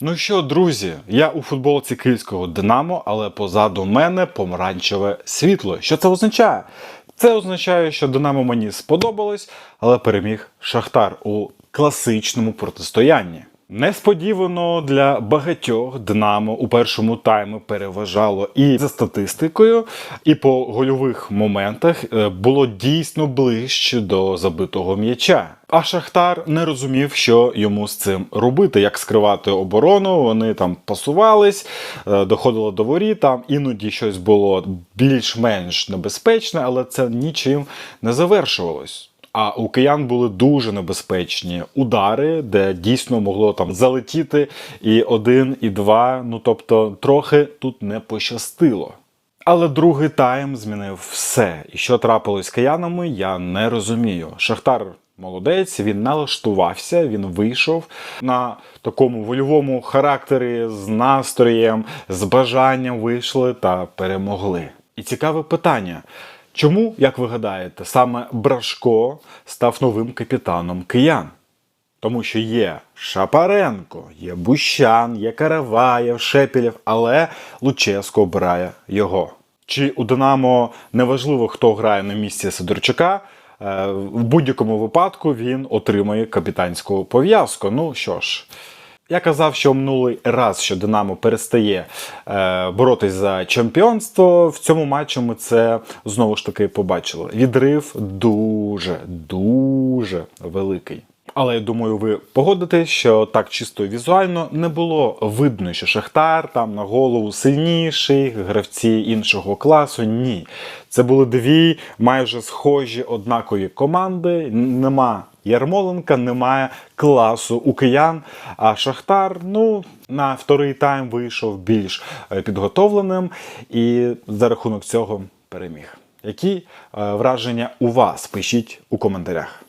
Ну що, друзі, я у футболці київського Динамо, але позаду мене помаранчеве світло. Що це означає? Це означає, що Динамо мені сподобалось, але переміг Шахтар у класичному протистоянні. Несподівано для багатьох Динамо у першому таймі переважало і за статистикою, і по гольових моментах е, було дійсно ближче до забитого м'яча. А Шахтар не розумів, що йому з цим робити, як скривати оборону. Вони там пасувались, е, доходило до воріт, там іноді щось було більш-менш небезпечне, але це нічим не завершувалось. А у киян були дуже небезпечні удари, де дійсно могло там залетіти і один, і два. Ну тобто, трохи тут не пощастило. Але другий тайм змінив все. І що трапилось з киянами, я не розумію. Шахтар молодець, він налаштувався, він вийшов на такому вольовому характері з настроєм, з бажанням вийшли та перемогли. І цікаве питання. Чому, як ви гадаєте, саме Брашко став новим капітаном киян? Тому що є Шапаренко, є Бущан, є Караваєв, Шепілєв, але Луческо обирає його. Чи у Динамо неважливо, хто грає на місці Сидорчука, е, в будь-якому випадку він отримає капітанську пов'язку. Ну що ж. Я казав, що минулий раз, що Динамо перестає е, боротись за чемпіонство. В цьому матчі ми це знову ж таки побачили. Відрив дуже, дуже великий. Але я думаю, ви погодитесь, що так чисто візуально не було видно, що Шахтар там на голову сильніший, гравці іншого класу. Ні. Це були дві майже схожі однакові команди. Нема Ярмоленка, немає класу у киян. А Шахтар, ну, на вторий тайм вийшов більш е, підготовленим і за рахунок цього переміг. Які е, враження у вас? Пишіть у коментарях.